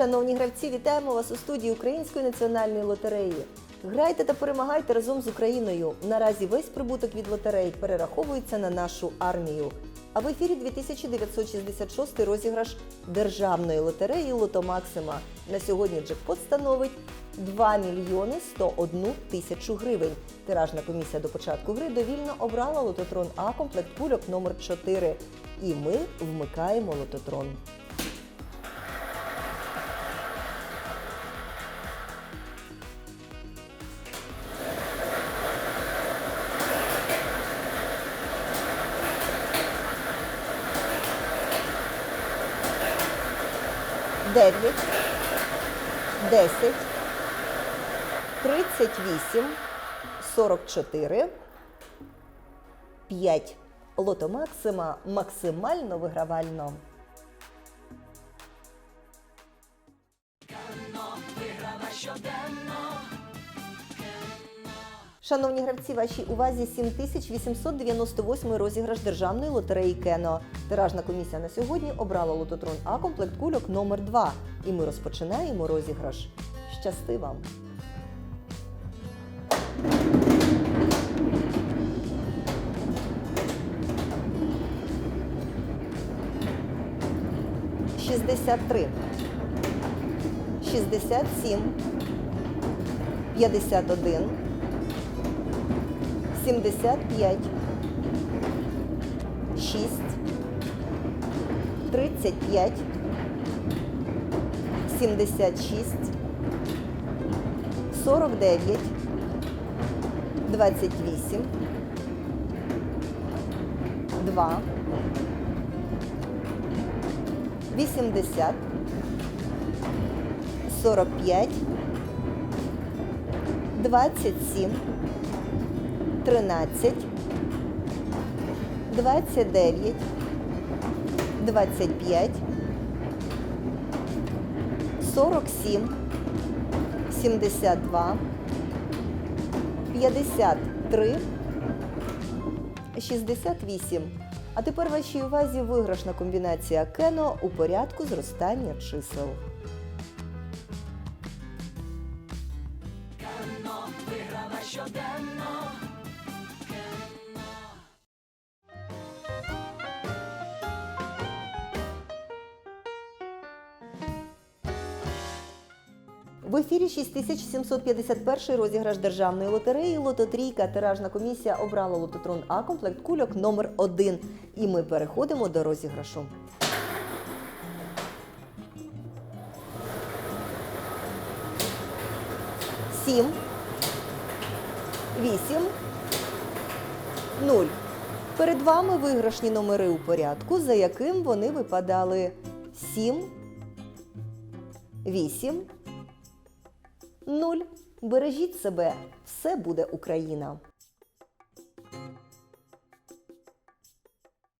Шановні гравці, вітаємо вас у студії Української національної лотереї. Грайте та перемагайте разом з Україною. Наразі весь прибуток від лотерей перераховується на нашу армію. А в ефірі 2966 розіграш державної лотереї Лото Максима. На сьогодні джекпот становить 2 мільйони 101 тисячу гривень. Тиражна комісія до початку гри довільно обрала лототрон А комплект кульок номер 4. І ми вмикаємо лототрон. Дев'ять, десять, тридцять вісім, сорок чотири, п'ять. Лото Максима максимально вигравально. Шановні гравці, вашій увазі 7898 розіграш державної лотереї Кено. Тиражна комісія на сьогодні обрала лототрон А комплект кульок номер 2 І ми розпочинаємо розіграш. Щасти вам! Шістдесят три, шістдесят сім, п'ятдесят один. 75, 6, 35, 76, 49, 28, 2, 80, 45, 27, 13, 29, 25, 47, 72, 53, 68. А тепер вашій увазі виграшна комбінація Кено у порядку зростання чисел. В ефірі 6751 розіграш державної лотереї Лототрійка. Тиражна комісія обрала лототрон А комплект кульок номер 1 І ми переходимо до розіграшу. Сім. Вісім. Нуль. Перед вами виграшні номери у порядку, за яким вони випадали 7, 8, Нуль. Бережіть себе, все буде Україна.